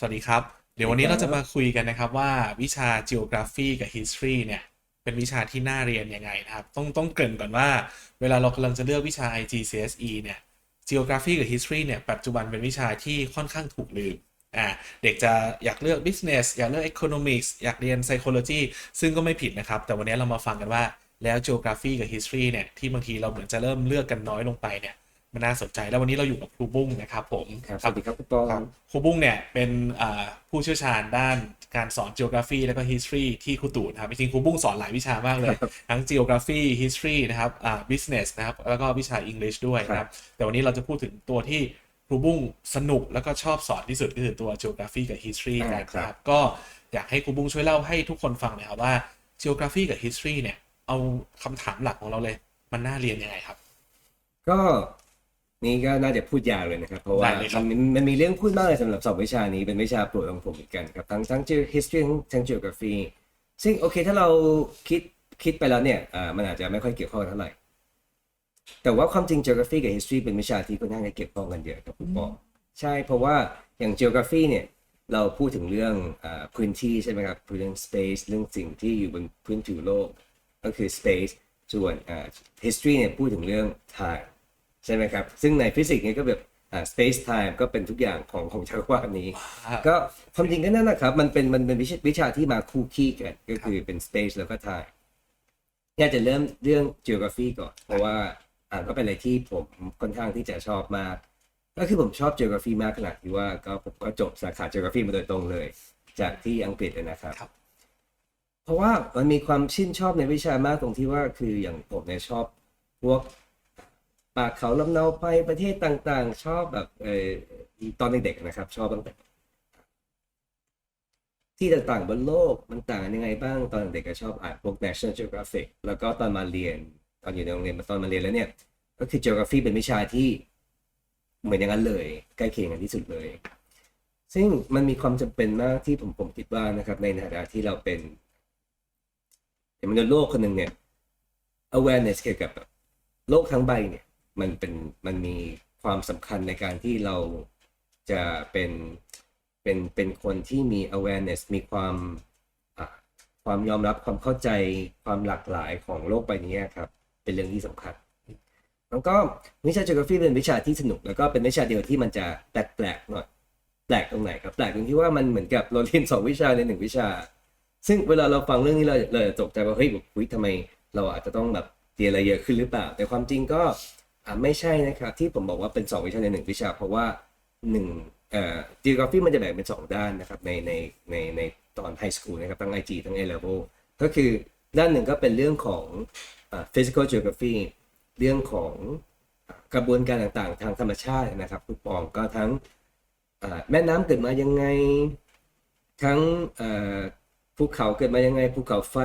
สวัสดีครับ เดี๋ยววันนี้เราจะมาคุยกันนะครับว่าวิชา geography กับ history เนี่ย เป็นวิชาที่น่าเรียนยังไงนะครับ ต้องต้องเกริ่นก่อนว่า เวลาเรากำลังจะเลือกวิชา IGCSE เนี่ย geography กับ history เนี่ย ปัจจุบันเป็นวิชาที่ค่อนข้างถูกลืมอ่าเด็กจะอยากเลือก business อยากเลือก economics อยากเรียน psychology ซึ่งก็ไม่ผิดนะครับ แต่วันนี้เรามาฟังกันว่าแล้ว geography กับ history เนี่ย ที่บางทีเราเหมือนจะเริ่มเลือกกันน้อยลงไปเนี่ย มันน่าสนใจแล้ววันนี้เราอยู่กับครูบุ้งนะครับผมครับสวัสดีครับคุณปอครับครูบุ้งเนี่ยเป็นอ่าผู้เชี่ยวชาญด้านการสอน geography แล้วก็ history ที่ครูตู่นะครับจริงๆครูบุ้งสอนหลายวิชามากเลย ทั้ง geography history นะครับอ่า business นะครับแล้วก็วิชา English ด้วยนะครับแต่วันนี้เราจะพูดถึงตัวที่ครูบุ้งสนุกแล้วก็ชอบสอนที่สุดก็คือตัว geography กับ history อ่ากันครัครับบก็อยากให้ครูบุ้งช่วยเล่าให้ทุกคนฟังหน่อยครับว่า geography กับ history เนี่ยเอาคำถามหลักของเราเลย มันน่าเรียนยังไงครับ ก็ นี่ก็น่าจะพูดยาวเลยนะครับ เพราะว่าได้เลยครับมันมันมีเรื่องพูดมากเลยสำหรับสองวิชานี้เป็นวิชาโปรดของผมเหมือนกันครับ ทั้งทั้ง geo- history ทั้งทั้ง geography ซึ่งโอเคถ้าเราคิดคิดไปแล้วเนี่ยอ่ามันอาจจะไม่ค่อยเกี่ยวข้องเท่าไหร่ แต่ว่าความจริง geography กับ history เป็นวิชาที่ค่อนข้างจะเกี่ยวข้องกันเยอะครับคุณปอใช่เพราะว่าอย่าง geography เนี่ยเราพูดถึงเรื่องอาพื้นที่ใช่ไหมครับเรื่อง space เรื่องสิ่งที่อยู่บนพื้นผิวโลก ก็คือ space ส่วนอ่า history เนี่ยพูดถึงเรื่อง time ใช่ไหมครับ ซึ่งในฟิสิกส์เนี่ยก็แบบอ่า space time ก็เป็นทุกอย่างของของจักรวาลนี้ ก็ความจริงก็นั่นแหละครับ มันเป็นมันเป็นวิชาวิชาที่มาคู่ขี้กัน ก็คือเป็น space แล้วก็ time อยากจะเริ่มเรื่อง geography ก่อน เพราะว่าอ่าก็เป็นอะไรที่ผมค่อนข้างที่จะชอบมาก ก็คือผมชอบ geography มากขนาดที่ว่าก็ผมก็จบสาขา geography มาโดยตรงเลย จากที่อังกฤษเลยนะครับครับ เพราะว่ามันมีความชื่นชอบในวิชามากตรงที่ว่าคืออย่างผมเนี่ยชอบพวก ป่าเขาลำเนาไปประเทศต่างๆ ชอบแบบเออตอนเด็กๆนะครับ ชอบตั้งแต่ที่ต่างๆบนโลกมันต่างยังไงบ้างตอนเด็กก็ชอบอ่านพวก National Geographic แล้วก็ตอนมาเรียน ตอนอยู่ในโรงเรียนมาตอนมาเรียนแล้วเนี่ย ก็คือ Geography เป็นวิชาที่เหมือนอย่างนั้นเลย ใกล้เคียงกันที่สุดเลย ซึ่งมันมีความจำเป็นมากที่ผมผมคิดว่านะครับ ในฐานะที่เราเป็นเป็นมนุษย์โลกคนหนึ่งเนี่ย awareness เกี่ยวกับโลกทั้งใบเนี่ย มันเป็นมันมีความสำคัญในการที่เราจะเป็นเป็นเป็นคนที่มี awareness มีความความยอมรับความเข้าใจความหลากหลายของโลกใบนี้ครับ เป็นเรื่องที่สำคัญแล้วก็วิชา geography เป็นวิชาที่สนุก แล้วก็เป็นวิชาเดียวที่มันจะแปลกๆหน่อยแปลกตรงไหนครับแปลกตรงที่ว่ามันเหมือนกับเราเรียนสองวิชาในหนึ่งวิชา ซึ่งเวลาเราฟังเรื่องนี้เราเราจะตกใจว่าเฮ้ยอุ๊ยทำไมเราอาจจะต้องแบบเรียนอะไรเยอะขึ้นหรือเปล่า แต่ความจริงก็ อ่าไม่ใช่นะครับที่ผมบอกว่าเป็นสองวิชาในหนึ่งวิชา เพราะว่าหนึ่งเอ่อ geography มันจะแบ่งเป็นสองด้านนะครับในในในในตอนไฮสคูลนะครับทั้ง IG ทั้ง A level ก็คือด้านหนึ่งก็เป็นเรื่องของอ่า physical geography เรื่องของกระบวนการต่างๆ ทางธรรมชาตินะครับคุณปองก็ทั้งอ่าแม่น้ำเกิดมายังไง ทั้งเอ่อภูเขาเกิดมายังไงภูเขาไฟ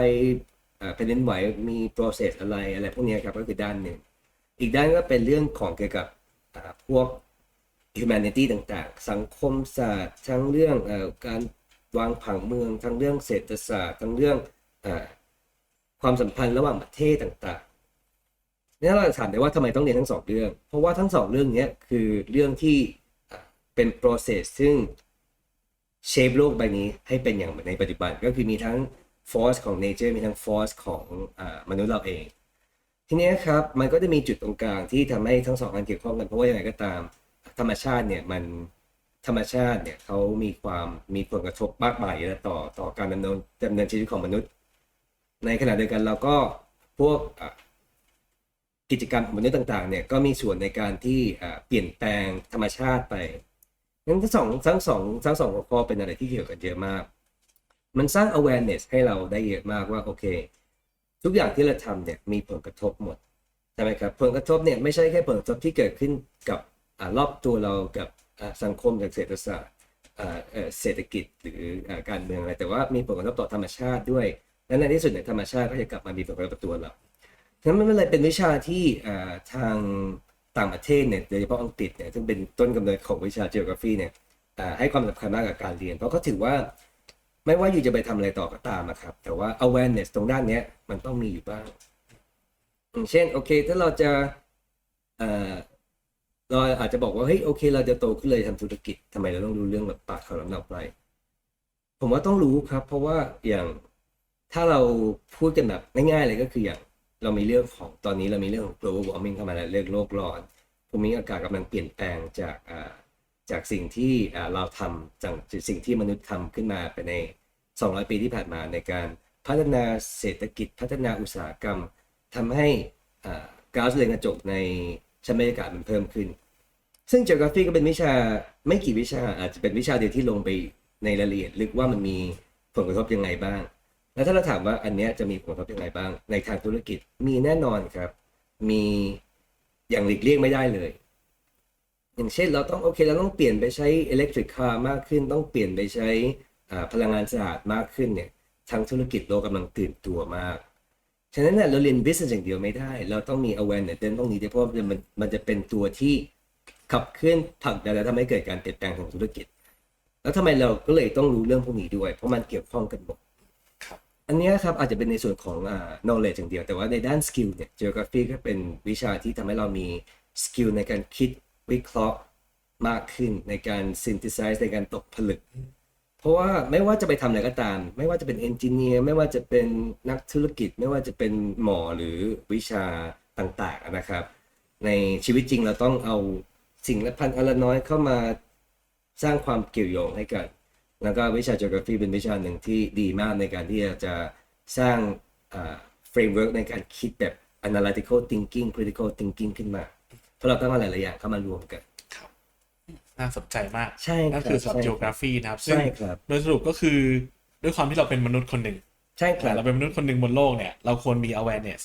อ่าแผ่นดินไหวมี process อะไรอะไรพวกนี้ครับก็คือด้านหนึ่ง อีกด้านก็เป็นเรื่องของเกี่ยวกับพวก humanity ต่างๆ สังคมศาสตร์ ทั้งเรื่องอการวางผังเมือง ทั้งเรื่องเศรษฐศาสตร์ ทั้งเรื่องอความสัมพันธ์ระหว่างประเทศต่างๆนี่เราจะถามได้ว่าทำไมต้องเรียนทั้งสองเรื่อง เพราะว่าทั้งสองเรื่องนี้คือเรื่องที่เป็น process ซึ่ง shape โลกใบนี้ให้เป็นอย่างในปัจจุบัน ก็คือมีทั้ง force ของ nature มีทั้ง force ของอมนุษย์เราเอง ทีนี้ครับมันก็จะมีจุดตรงกลางที่ทำให้ทั้งสองอันเกี่ยวข้องกันเพราะว่ายังไงก็ตาม ธรรมชาติเนี่ยมันธรรมชาติเนี่ยเขามีความมีผลกระทบมากมายอยู่แล้วต่อต่อการดำเนินดำเนินชีวิตของมนุษย์ ในขณะเดียวกันเราก็พวกกิจกรรมของมนุษย์ต่างๆเนี่ยก็มีส่วนในการที่เปลี่ยนแปลงธรรมชาติไปงั้นทั้งสองทั้งสองทั้งสองหัวข้อเป็นอะไรที่เกี่ยวกันเยอะมาก มันสร้าง awareness ให้เราได้เยอะมากว่าโอเค ทุกอย่างที่เราทำเนี่ยมีผลกระทบหมดใช่ไหมครับผลกระทบเนี่ยไม่ใช่แค่ผลกระทบที่เกิดขึ้นกับอรอบตัวเรากับสังคมกับเศรษฐศาสตร์เศรษฐกิจหรือการเมืองอะไรแต่ว่ามีผลกระทบต่อธรรมชาติด้วยและในที่สุดเนี่ยธรรมชาติก็จะกลับมามีผลกระทบต่อตัวเราฉะนั้นมันเลยเป็นวิชาที่ทางต่างประเทศเนี่ยโดยเฉพาะอังกฤษเนี่ยซึ่งเป็นต้นกำเนิดของวิชา geography เนี่ยให้ความสำคัญมากกับการเรียน เพราะเขาถือว่า ไม่ว่าอยู่จะไปทำอะไรต่อก็ตามอะครับ แต่ว่า awareness ตรงด้านเนี้ยมันต้องมีอยู่บ้างอย่างเช่นโอเค ถ้าเราจะเอ่อเราอาจจะบอกว่าเฮ้ยโอเค เราจะโตขึ้นเลยทำธุรกิจทำไมเราต้องรู้เรื่องแบบปากเขาลำเนาไปผมว่าต้องรู้ครับ เพราะว่าอย่างถ้าเราพูดกันแบบง่ายๆเลยก็คืออย่างเรามีเรื่องของตอนนี้เรามีเรื่องของ global warming เข้ามาแล้วเรื่องโลกร้อนภูมิอากาศกำลังเปลี่ยนแปลงจากอ่า จากสิ่งที่เราทำจากสิ่งที่มนุษย์ทำขึ้นมาไปใน 200 ปีที่ผ่านมาในการพัฒนาเศรษฐกิจพัฒนาอุตสาหกรรมทำให้อ่าก๊าซเรือนกระจกในชั้นบรรยากาศมันเพิ่มขึ้น ซึ่ง geography ก็เป็นวิชาไม่กี่วิชาอาจจะเป็นวิชาเดียวที่ลงไปในรายละเอียดลึกว่ามันมีผลกระทบยังไงบ้าง แล้วถ้าเราถามว่าอันเนี้ยจะมีผลกระทบยังไงบ้าง ในทางธุรกิจมีแน่นอนครับ มีอย่างหลีกเลี่ยงไม่ได้เลย อย่างเช่นเราต้องโอเคเราต้องเปลี่ยนไปใช้ electric car มากขึ้น ต้องเปลี่ยนไปใช้อ่าพลังงานสะอาดมากขึ้นเนี่ยทางธุรกิจโลกกำลังตื่นตัวมาก ฉะนั้นเนี่ยเราเรียน business อย่างเดียวไม่ได้ เราต้องมี awareness เรื่องพวกนี้ด้วยเพราะว่ามันมันจะเป็นตัวที่ขับเคลื่อนผลักดันและทำให้เกิดการเปลี่ยนแปลงของธุรกิจ แล้วทำไมเราก็เลยต้องรู้เรื่องพวกนี้ด้วย เพราะมันเกี่ยวข้องกันหมดครับอันเนี้ยครับอาจจะเป็นในส่วนของอ่า knowledge อย่างเดียว แต่ว่าในด้าน skill เนี่ย geography ก็เป็นวิชาที่ทำให้เรามี skill ในการคิด วิเคราะห์มากขึ้นในการ synthesize ในการตกผลึก เพราะว่าไม่ว่าจะไปทำอะไรก็ตาม ไม่ว่าจะเป็นเอนจิเนียร์ไม่ว่าจะเป็นนักธุรกิจ ไม่ว่าจะเป็นหมอหรือวิชาต่างๆนะครับ ในชีวิตจริงเราต้องเอาสิ่งละพันอันละน้อยเข้ามาสร้างความเกี่ยวโยงให้กัน แล้วก็วิชา geography เป็นวิชาหนึ่งที่ดีมากในการที่จะสร้างอ่า framework ในการคิดแบบ analytical thinking critical thinking ขึ้นมา เพราะเราต้องเอาหลายๆอย่างเข้ามารวมกันครับน่าสนใจมากใช่ครับนั่นคือสำหรับใช่ครับ geography นะครับ ซึ่งใช่ครับโดยสรุปก็คือด้วยความที่เราเป็นมนุษย์คนหนึ่งใช่ครับ เราเป็นมนุษย์คนหนึ่งบนโลกเนี่ย เราควรมี awareness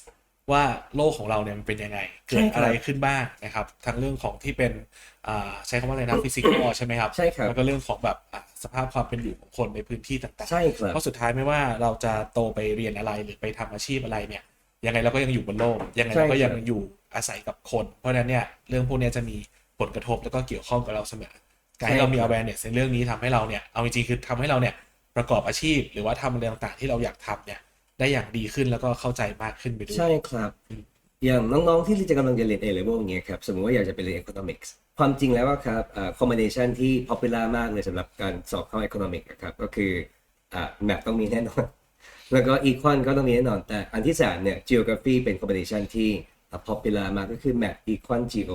ว่าโลกของเราเนี่ยมันเป็นยังไง เกิดอะไรขึ้นบ้างนะครับ ทั้งเรื่องของที่เป็นอ่าใช้คำว่าอะไรนะ physical ใช่ไหมครับ ใช่ครับ แล้วก็เรื่องของแบบอะสภาพความเป็นอยู่ของคนในพื้นที่ต่างใช่ครับๆเพราะสุดท้ายไม่ว่าเราจะโตไปเรียนอะไรหรือไปทำอาชีพอะไรเนี่ย ยังไงเราก็ยังอยู่บนโลก ยังไงเราก็ยังอยู่อาศัยกับคน เพราะฉะนั้นเนี่ยเรื่องพวกเนี้ยจะมีผลกระทบแล้วก็เกี่ยวข้องกับเราเสมอ การที่เรามี awareness ในเรื่องนี้ทำให้เราเนี่ย เอาจริงๆคือทำให้เราเนี่ยประกอบอาชีพ หรือว่าทำอะไรต่างๆที่เราอยากทำเนี่ยได้อย่างดีขึ้นแล้วก็เข้าใจมากขึ้นไปด้วย ใช่ครับ อย่างน้องๆที่จะกำลังจะเรียน A level อย่างเงี้ยครับสมมติว่าอยากจะไปเรียน economics ความจริงแล้วว่าครับอ่า combination ที่ popular มากเลยสำหรับการสอบเข้า economics อะครับก็คืออ่า map ต้องมีแน่นอน แล้วก็ econ ก็ต้องมีแน่นอน แต่อันที่สามเนี่ย geography เป็น combination ที่อ่า popular มากก็คือ map econ geo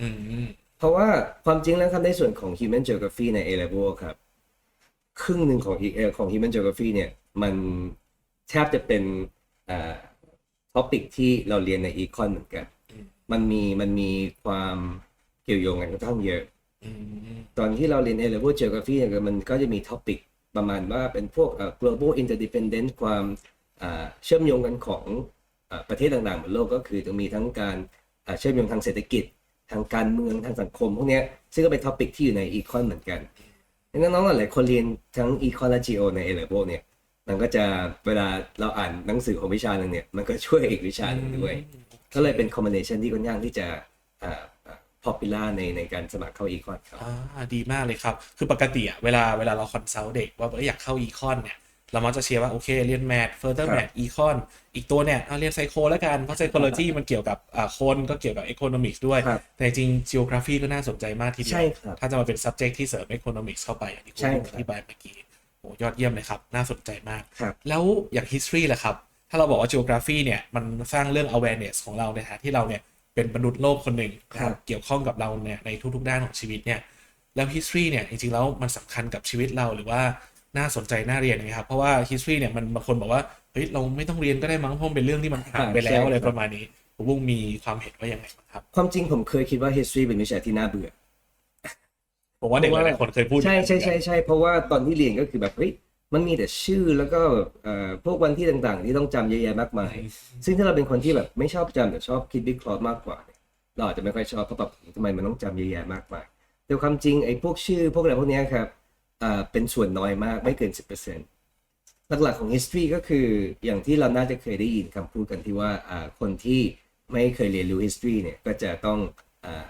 อืมเพราะว่าความจริงแล้วครับในส่วนของ human geography ใน A level ครับ ครึ่งหนึ่งของ E- เอ่อของ human geography เนี่ย มันแทบจะเป็นอ่า topic ที่เราเรียนใน econ เหมือนกัน มันมีมันมีความเกี่ยวโยงกันค่อนข้างเยอะอืมตอนที่เราเรียน A level geography เนี่ยมันก็จะมี topic ป ระมาณว่าเป็นพวกเอ่อ global interdependence ความอ่าเชื่อมโยงกันของอ่าประเทศต่างๆบนโลกก็คือจะมีทั้งการอ่าเชื่อมโยงทางเศรษฐกิจ ทางการเมืองทางสังคมพวกเนี้ยซึ่งก็เป็น topic ที่อยู่ใน econ เหมือนกันดังนั้นน้องๆหลายๆคนเรียนทั้ง econ และ geo ใน A level เนี่ยมันก็จะเวลาเราอ่านหนังสือของวิชาหนึ่งเนี่ยมันก็ช่วยอีกวิชาหนึ่งด้วย ก็เลยเป็น combination ที่ค่อนข้างที่จะ อ่าอ่า popular ในในการสมัครเข้า econ ครับอ่าดีมากเลยครับ คือปกติอะเวลาเวลาเราคอนซัลท์เด็กว่าเอออยากเข้าอีคอนเนี่ยเรามักจะเชียร์ว่าโอเคเรียนแมทเฟอร์เตอร์ครับแมทอีคอนอีกตัวเนี่ยเอาเรียนไซโคแล้วกัน เพราะไซโคโลจีมันเกี่ยวกับอ่าคนก็เกี่ยวกับ economics ด้วยครับแต่จริง geography ก็น่าสนใจมากทีเดีใช่วครับถ้าจะมาเป็น subject ที่เสริม economics เข้าไปอย่างที่คุณใช่ลุงครับอธิบายเมื่อกี้โอ้ยอดเยี่ยมเลยครับ น่าสนใจมากครับแล้วอย่าง history ล่ะครับ ถ้าเราบอกว่า geography เนี่ยมันสร้างเรื่อง awareness ของเราในฐานะที่เราเนี่ย เป็นมนุษย์โลกคนหนึ่งนะครับเกี่ยวข้องกับเราเนี่ยในทุกๆด้านของชีวิตเนี่ยแล้ว history เนี่ยจริงๆแล้วมันสำคัญกับชีวิตเราหรือว่าน่าสนใจน่าเรียนไหมครับ เพราะว่า history เนี่ยมันบางคนบอกว่าเฮ้ยเราไม่ต้องเรียนก็ได้มั้งเพราะมันเป็นเรื่องที่มันผ่านไปแล้วอะไรประมาณนี้ผมบุ้งมีความเห็นว่ายังไงบ้างครับ ความจริงผมเคยคิดว่า history เป็นวิชาที่น่าเบื่อผมว่าเด็กหลายๆคนเคยพูดใช่ใช่ใช่ใช่เพราะว่าตอนที่เรียนก็คือแบบเฮ้ย มันมีแต่ชื่อแล้วก็เอ่อพวกวันที่ต่างๆ ที่ต้องจำเยอะแยะมากมาย ซึ่งถ้าเราเป็นคนที่แบบไม่ชอบจำแต่ชอบคิดวิเคราะห์มากกว่าเนี่ยเราอาจจะไม่ค่อยชอบเพราะแบบทำไมมันต้องจำเยอะแยะมากมายแต่ความจริงไอ้พวกชื่อพวกอะไรพวกเนี้ยครับอ่าเป็นส่วนน้อยมากไม่เกิน 10%หลักๆของ history ก็คืออย่างที่เราน่าจะเคยได้ยินคำพูดกันที่ว่าอ่าคนที่ไม่เคยเรียนรู้ history เนี่ยก็จะต้องอ่า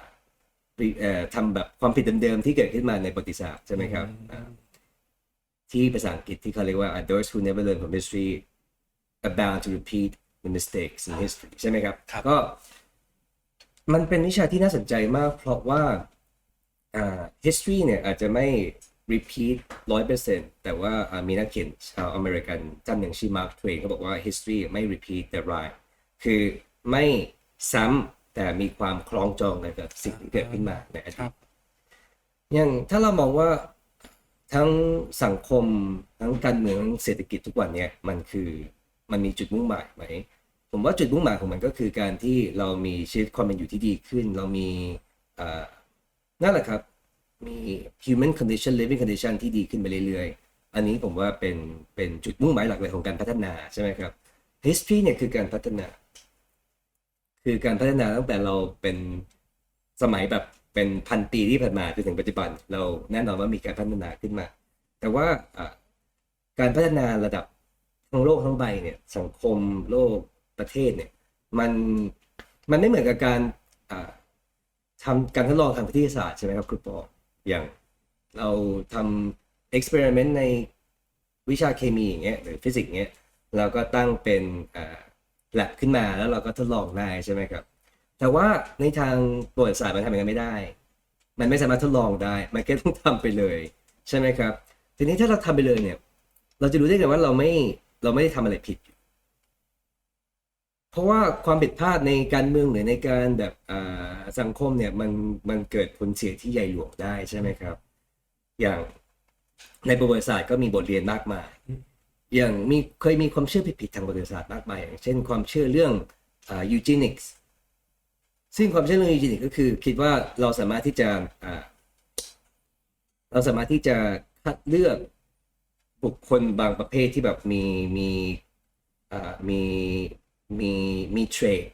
เอ่อทำแบบความผิดเดิมๆที่เกิดขึ้นมาในประวัติศาสตร์ใช่ไหมครับอ่า ที่ภาษาอังกฤษที่เขาเรียกว่า those who never learn from history are bound to repeat the mistakes in history ใช่ไหมครับครับก็ มันเป็นวิชาที่น่าสนใจมาก เพราะว่าอ่า history เนี่ยอาจจะไม่ repeat ร้อยเปอร์เซ็นต์แต่ว่าอ่ามีนักเขียนชาวอเมริกันท่านหนึ่งชื่อ Mark Twain เขาบอกว่า history ไม่ repeat แต่ rhyme คือไม่ซ้ำแต่มีความคล้องจองกันกับสิ่งที่เกิดขึ้นมาในอครัดีตบอย่างถ้าเรามองว่า ทั้งสังคมทั้งการเมืองทั้งเศรษฐกิจทุกวันเนี่ยมันคือมันมีจุดมุ่งหมายไหมผมว่าจุดมุ่งหมายของมันก็คือการที่เรามีชีวิตความเป็นอยู่ที่ดีขึ้น เรามีนั่นแหละครับมี human condition living condition ที่ดีขึ้นไปเรื่อยๆ อันนี้ผมว่าเป็นเป็นจุดมุ่งหมายหลักเลยของการพัฒนาใช่ไหมครับ history เนี่ยคือการพัฒนา คือการพัฒนาตั้งแต่เราเป็นสมัยแบบ เป็นพันปีที่ผ่านมาจนถึงปัจจุบัน เราแน่นอนว่ามีการพัฒนาขึ้นมา แต่ว่าการพัฒนาระดับทั้งโลกทั้งใบเนี่ยสังคมโลกประเทศเนี่ยมันมันไม่เหมือนกับการอ่าทำการทดลองทางวิทยาศาสตร์ใช่ไหมครับครูปออย่างเราทำเอ็กซ์เพร์เมนต์ในวิชาเคมีอย่างเงี้ยหรือฟิสิกส์เงี้ยเราก็ตั้งเป็นแลบขึ้นมาแล้วเราก็ทดลองได้ใช่ไหมครับ แต่ว่าในทางประวัติศาสตร์มันทำอย่างนั้นไม่ได้ มันไม่สามารถทดลองได้ มันก็ต้องทำไปเลย ใช่ไหมครับ ทีนี้ถ้าเราทำไปเลยเนี่ย เราจะรู้ได้ไงว่าเราไม่เราไม่ได้ทำอะไรผิด เพราะว่าความผิดพลาดในการเมืองหรือในการแบบสังคมเนี่ยมันมันเกิดผลเสียที่ใหญ่หลวงได้ใช่ไหมครับ อย่างในประวัติศาสตร์ก็มีบทเรียนมากมาย อย่างมีเคยมีความเชื่อผิดๆทางประวัติศาสตร์มากมายอย่างเช่นความเชื่อเรื่องอ่า eugenics ซึ่งความเชื่อเรื่อง eugenics ก็คือคิดว่าเราสามารถที่จะอ่าเราสามารถที่จะคัดเลือกบุคคลบางประเภทที่แบบมีมีอ่ามีมีมีเทรด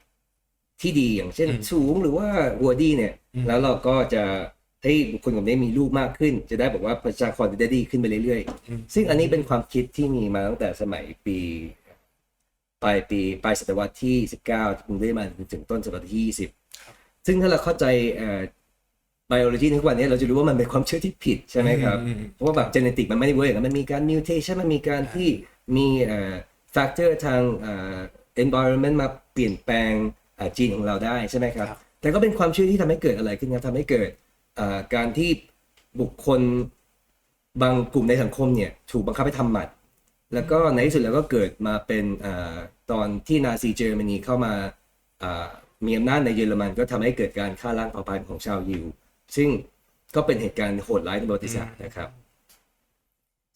ที่ดีอย่างเช่นอืมสูงหรือว่าหัวดีเนี่ยอืมแล้วเราก็จะให้บุคคลกลุ่มนี้มีลูกมากขึ้น จะได้บอกว่าประชากรจะได้ดีขึ้นไปเรื่อยๆอืมซึ่งอันนี้เป็นความคิดที่มีมาตั้งแต่สมัยปีปลายปีปลายศตวรรษที่ 19ถึงได้มาถึงต้นศตวรรษที่ 20 ซึ่งถ้าเราเข้าใจเอ่อ biology ในทุกวันนี้เราจะรู้ว่ามันเป็นความเชื่อที่ผิดใช่ไหมครับอืมอืมเพราะว่าแบบเจเนติกมันไม่ได้เวิร์กมันมีการ mutation มันมีการที่มีเอ่อ factor ทางเอ่อ environment มาเปลี่ยนแปลงเอ่อจีนของเราได้ใช่ไหมครับครับ แต่ก็เป็นความเชื่อที่ทำให้เกิดอะไรขึ้นครับทำให้เกิดเอ่อการที่บุคคลบางกลุ่มในสังคมเนี่ยถูกบังคับให้ทำหมันแล้วก็ในที่สุดแล้วก็เกิดมาเป็นเออตอนที่นาซีเยอรมนีเข้ามาเอ่อ มีอำนาจในเยอรมันก็ทำให้เกิดการฆ่าล้างเผ่าพันธุ์ของชาวยิว ซึ่งก็เป็นเหตุการณ์โหดร้ายในประวัติศาสตร์นะครับ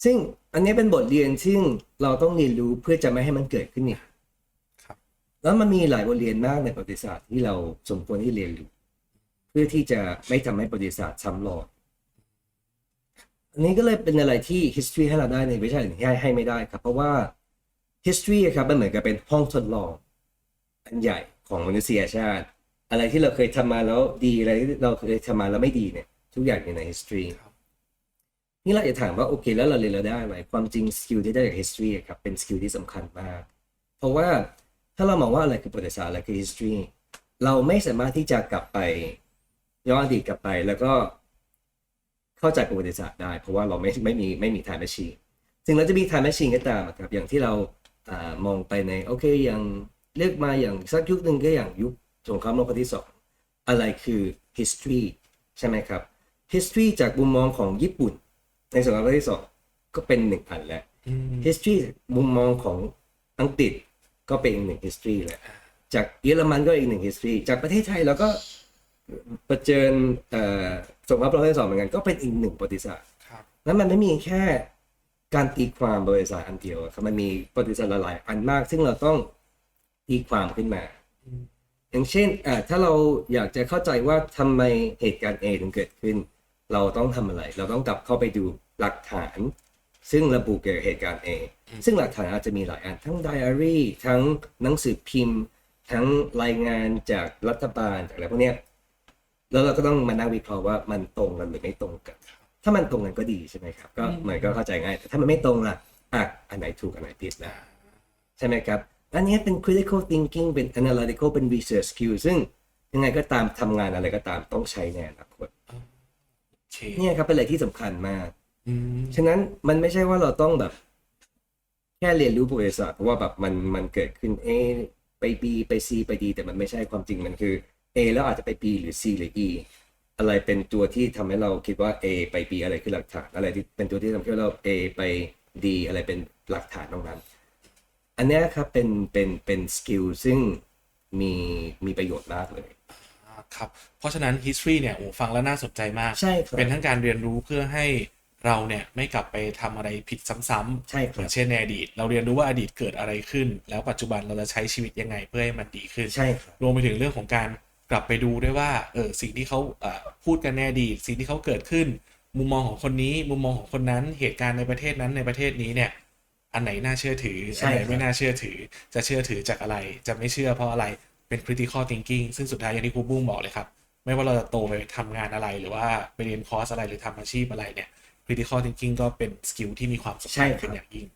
ซึ่งอันนี้เป็นบทเรียนซึ่งเราต้องเรียนรู้เพื่อจะไม่ให้มันเกิดขึ้นอีกครับแล้วมันมีหลายบทเรียนมากในประวัติศาสตร์ที่เราสมควรที่เรียนรู้เพื่อที่จะไม่ทำให้ประวัติศาสตร์ซ้ำรอยอันนี้ก็เลยเป็นอะไรที่ history ให้เราได้ในวิชาอื่นให้ให้ไม่ได้ครับ เพราะว่า history อะครับมันเหมือนกับเป็นห้องทดลองอันใหญ่ ของมนุษยชาติ อะไรที่เราเคยทำมาแล้วดีอะไรที่เราเคยทำมาแล้วไม่ดีเนี่ย ทุกอย่างอยู่ใน history ครับนี่เราจะถามว่าโอเคแล้วเราเรียนเราได้อะไรความจริงสกิลที่ได้จาก history อะครับเป็นสกิลที่สำคัญมาก เพราะว่าถ้าเรามองว่าอะไรคือประวัติศาสตร์อะไรคือ history เราไม่สามารถที่จะกลับไปย้อนอดีตกลับไปแล้วก็เข้าใจประวัติศาสตร์ได้ เพราะว่าเราไม่ไม่มีไม่มี time machine ถึงเราจะมี time machine ก็ตามอะครับอย่างที่เราอามองไปในโอเคอย่าง เลือกมาอย่างสักยุคหนึ่งก็อย่างยุคสงครามโลกครั้งที่สองอะไรคือ history ใช่ไหมครับ history จากมุมมองของญี่ปุ่น ในสงครามโลกครั้งที่สองก็เป็นหนึ่งอันแล้วอืม history มุมมองของอังกฤษก็เป็นอีกหนึ่ง history แหละจากเยอรมันก็อีกหนึ่ง history จากประเทศไทยเราก็เผชิญเอ่อสงครามโลกครั้งที่สองเหมือนกันก็เป็นอีกหนึ่งประวัติศาสตร์ครับนั้นมันไม่มีแค่การตีความประวัติศาสตร์อันเดียวอะครับมันมีประวัติศาสตร์หลายๆอันมาก ซึ่งเราต้อง ตีความขึ้นมาอืมอย่างเช่นอ่าถ้าเราอยากจะเข้าใจว่าทำไมเหตุการณ์ A ถึงเกิดขึ้น เราต้องทำอะไร เราต้องกลับเข้าไปดูหลักฐาน ซึ่งระบุเกี่ยวกับเหตุการณ์ A ซึ่งหลักฐานอาจจะมีหลายอัน ทั้งไดอารี่ ทั้งหนังสือพิมพ์ ทั้งรายงานจากรัฐบาลจากอะไรพวกเนี้ยแล้วเราก็ต้องมานั่งวิเคราะห์ว่ามันตรงกันหรือไม่ตรงกัน ถ้ามันตรงกันก็ดีใช่ไหมครับ ก็เหมือนก็เข้าใจง่าย แต่ถ้ามันไม่ตรงล่ะอะอันไหนถูกอันไหนผิดนะใช่ไหมครับ อันนี้เป็น critical thinking เป็น analytical เป็น research skill ซึ่งยังไงก็ตามทำงานอะไรก็ตามต้องใช้ในอนาคตโอเคเนี่ยครับเป็นอะไรที่สำคัญมากอืมฉะนั้นมันไม่ใช่ว่าเราต้องแบบ แค่เรียนรู้ประวัติศาสตร์เพราะว่าแบบมันมันเกิดขึ้นเอไป B ไป C ไป D แต่มันไม่ใช่ความจริงมันคือ A แล้วอาจจะไป B หรือ C หรือ E อะไรเป็นตัวที่ทำให้เราคิดว่า A ไป B อะไรคือหลักฐาน อะไรที่เป็นตัวที่ทำให้เรา A ไป D อะไรเป็นหลักฐานตรงนั้น อันเนี้ยครับเป็นเป็นเป็นสกิลซึ่งมีมีประโยชน์มากเลยอ่าครับ เพราะฉะนั้น history เนี่ยโอ้ฟังแล้วน่าสนใจมาก ใช่ครับ เป็นทั้งการเรียนรู้เพื่อให้เราเนี่ยไม่กลับไปทำอะไรผิดซ้ำๆใช่คเหมืรัอบนเช่นในอดีต เราเรียนรู้ว่าอดีตเกิดอะไรขึ้น แล้วปัจจุบันเราจะใช้ชีวิตยังไงเพื่อให้มันดีขึ้น ใช่ครับ รวมไปถึงเรื่องของการกลับไปดูด้วยว่าเออสิ่งที่เขาเอ่อพูดกันในอดีตสิ่งที่เขาเกิดขึ้น มุมมองของคนนี้ มุมมองของคนนั้น เหตุการณ์ในประเทศนั้นในประเทศนี้เนี่ย อันไหนน่าเชื่อถือใช่อันไหนครับไม่น่าเชื่อถือ จะเชื่อถือจากอะไร จะไม่เชื่อเพราะอะไร เป็น critical thinking ซึ่งสุดท้ายอย่างที่ครูบุ้งบอกเลยครับ ไม่ว่าเราจะโตไปทำงานอะไร หรือว่าไปเรียนคอร์สอะไรหรือทำอาชีพอะไรเนี่ย critical thinking ก็เป็นสกิลที่มีความสำใช่คัญครับเป็นอย่างยิ่ง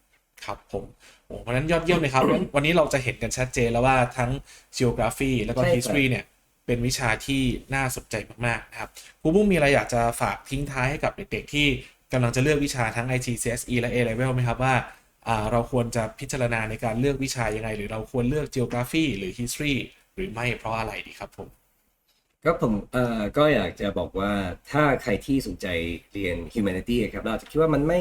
ครับผมโอ้เพราะฉะนั้นยอดเยี่ยมเลยครับงั้นวันนี้เราจะเห็นกันชัดเจนแล้วว่าทั้ง geography แล้วก็ใช่ครับ history เนี่ยเป็นวิชาที่น่าสนใจมาก ๆ นะครับครูบุ้งมีอะไรอยากจะฝากทิ้งท้ายให้กับเด็ก ๆ ที่กำลังจะเลือกวิชาทั้ง IT CSE และ A level ไหมครับว่าอ่า เราควรจะพิจารณาในการเลือกวิชายังไง หรือเราควรเลือก geography หรือ history หรือไม่เพราะอะไรดีครับผมก็ผมเอ่อก็อยากจะบอกว่าถ้าใครที่สนใจเรียน humanity ครับเราจะคิดว่ามันไม่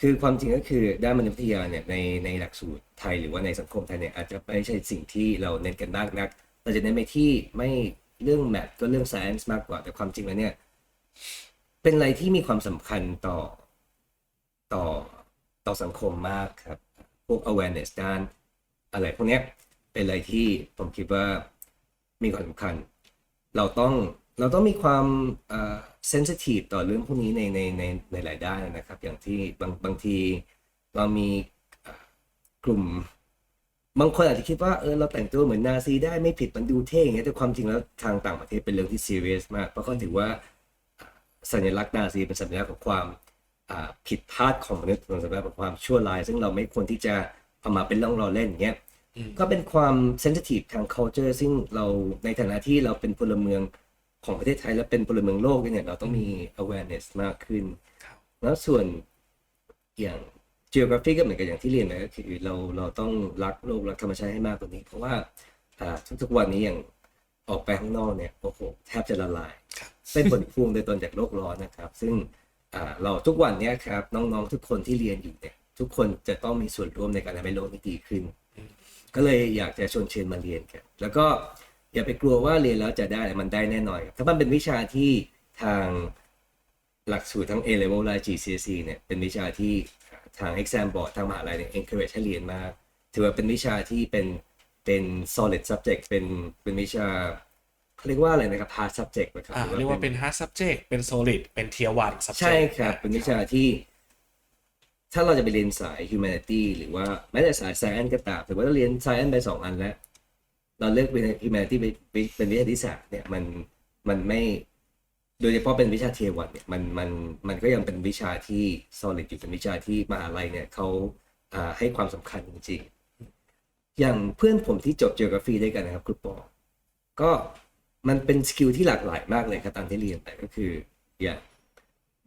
คือความจริงก็คือด้านมนุษยวิทยาเนี่ยในในหลักสูตรไทยหรือว่าในสังคมไทยเนี่ยอาจจะไม่ใช่สิ่งที่เราเน้นกันมากนักเราจะเน้นไปที่ไม่เรื่อง math ก็เรื่อง science มากกว่าแต่ความจริงแล้วเนี่ยเป็นอะไรที่มีความสำคัญต่อต่อ ต่อสังคมมากครับ พวก awareness ด้านอะไรพวกนี้เป็นอะไรที่ผมคิดว่ามีความสำคัญ เราต้องเราต้องมีความเอ่อ sensitive ต่อเรื่องพวกนี้ในในในในหลายด้านนะครับ อย่างที่บางบางทีเรามีกลุ่ม บางคนอาจจะคิดว่าเออเราแต่งตัวเหมือนนาซีได้ไม่ผิดมันดูเท่อย่างเงี้ยแต่ความจริงแล้วทางต่างประเทศเป็นเรื่องที่ serious มาก เพราะเขาถือว่าสัญลักษณ์นาซีเป็นสัญลักษณ์ของความ ผิดพลาดของมนุษย์เป็นสัญลักษณ์ของความชั่วร้าย ซึ่งเราไม่ควรที่จะเอามาเป็นล่องรอเล่นอย่างเงี้ยอืมก็เป็นความ sensitive ทาง culture ซึ่งเราในฐานะที่เราเป็นพลเมืองของประเทศไทยและเป็นพลเมืองโลกเนี่ยเราต้องมี awareness มากขึ้นครับแล้วส่วนอย่าง geography ก็เหมือนกับอย่างที่เรียนนะก็คือเราเราต้องรักโลกรักธรรมชาติให้มากกว่านี้ เพราะว่าอ่าทุกๆวันนี้อย่างออกไปข้างนอกเนี่ยโอ้โหแทบจะละลายครับเป็นผลพวงโดยตรงจากโลกร้อนนะครับ ซึ่งอ่า เราทุกวันนี้ครับ น้องๆทุกคนที่เรียนอยู่เนี่ย ทุกคนจะต้องมีส่วนร่วมในการทำให้โลกนี้ดีขึ้น ก็เลยอยากจะชวนเชิญมาเรียนกันแล้วก็อย่าไปกลัวว่าเรียนแล้วจะได้มันได้แน่นอนถ้ามันเป็นวิชาที่ทางหลักสูตรทั้ง A level และ GCSE เนี่ยเป็นวิชาที่ทาง exam board ทางมหาลัยเนี่ย encourage ให้เรียนมาก ถือว่าเป็นวิชาที่เป็นเป็น solid subject เป็นเป็นวิชา เขาเรียกว่าอะไรนะครับ hard subject นะครับอ่าหอเรียกว่าเป็น hard subject เป็น solid เป็น tier one subject ใช่ครับ เป็นวิชาที่ ถ้าเราจะไปเรียนสาย humanity หรือว่าแม้แต่สาย science ก็ตามถือว่าเราเรียน science ไปสองอันแล้ว เราเลือกเป็น humanity ไปไปเป็นวิชาที่สามเนี่ยมันมันไม่โดยเฉพาะเป็นวิชาเทียวันเนี่ยมันมันมันก็ยังเป็นวิชาที่ solid อยู่เป็นวิชาที่มหาลัยเนี่ยเขาอ่าให้ความสำคัญจริงๆอย่างเพื่อนผมที่จบ geography ด้วยกันนะครับกรุ๊ปปอก็ มันเป็นสกิลที่หลากหลายมากเลยครับตามที่เรียนไปก็คืออย่าง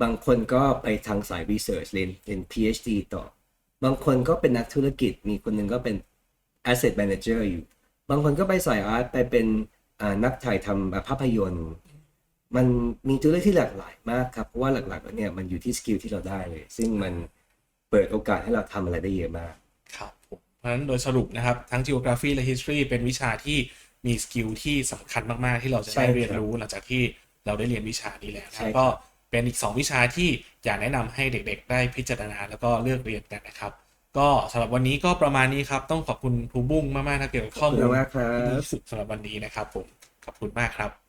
บางคนก็ไปทางสาย research เรียนเรียน PhD ต่อ บางคนก็เป็นนักธุรกิจ มีคนหนึ่งก็เป็น asset manager อยู่ บางคนก็ไปสายอาร์ตไปเป็นนักถ่ายทำภาพยนตร์ มันมีตัวเลือกที่หลากหลายมากครับ เพราะว่าหลักๆแล้วเนี่ยมันอยู่ที่สกิลที่เราได้เลย ซึ่งมันเปิดโอกาสให้เราทำอะไรได้เยอะมาก ครับ เพราะฉะนั้นโดยสรุปนะครับ ทั้ง geography และ history เป็นวิชาที่ มีสกิลที่สำคัญมาก ๆ ที่เราจะใช่ได้ครับเรียนรู้หลังจากที่เราได้เรียนวิชานี้แล้วนะใช่ครับก็เป็นอีก 2 วิชาที่อยากแนะนำให้เด็ก ๆ ได้พิจารณาแล้วก็เลือกเรียนกันนะครับ ก็สำหรับวันนี้ก็ประมาณนี้ครับ ต้องขอบคุณครูบุ้งมากๆนะเกี่ยวกับข้อมูลขอบคุณมากครับที่ดีที่สุดสำหรับวันนี้นะครับผมขอบคุณมากครับ